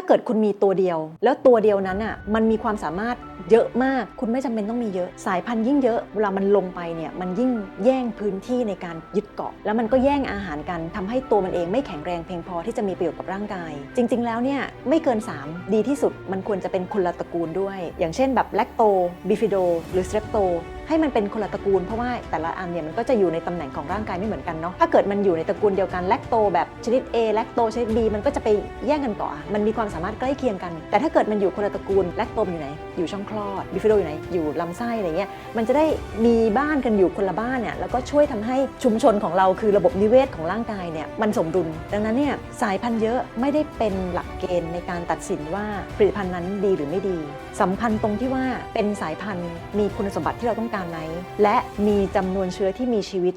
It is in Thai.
ถ้าเกิดคุณมีตัวเดียว แล้วตัวเดียวนั้นอะมันมีความสามารถเยอะมาก คุณไม่จำเป็นต้องมีเยอะ สายพันธุ์ยิ่งเยอะเวลามันลงไปเนี่ยมันยิ่งแย่งพื้นที่ในการยึดเกาะ แล้วมันก็แย่งอาหารกันทำให้ตัวมันเองไม่แข็งแรงเพียงพอที่จะมีประโยชน์กับร่างกาย จริง ๆ แล้วเนี่ยไม่เกิน 3 ดีที่สุดมันควรจะเป็นคนละตระกูลด้วย อย่างเช่นแบบแลคโตบิฟิโดหรือสเตรปโต ให้มันเป็นคนละตระกูลเพราะว่าแต่ละอันเนี่ยมันก็จะอยู่ในตำแหน่งของร่างกายไม่เหมือนกันเนาะถ้าเกิดมันอยู่ในตระกูลเดียวกันแลคโตแบบชนิด A แลคโตชนิด B มันก็จะไปแย่งกันเกาะมันมีความสามารถใกล้เคียงกัน แต่ถ้าเกิดมันอยู่คนละตระกูลแลคโตอยู่ไหน อยู่ช่องคลอดบิฟิโดอยู่ไหนอยู่ลำไส้อะไรเงี้ยมันจะได้มีบ้านกันอยู่คนละบ้านเนี่ยแล้วก็ช่วยทำให้ชุมชนของเราคือระบบนิเวศของร่างกายเนี่ยมันสมดุล ดังนั้นเนี่ยสายพันธุ์เยอะไม่ได้เป็นหลักเกณฑ์ในการตัดสินว่าผลิตภัณฑ์นั้นดีหรือไม่ดีสำคัญตรงที่ว่าเป็นสายพันธุ์มีคุณสมบัติที่เราต้องการไหน และมีจำนวนเชื้อที่มีชีวิต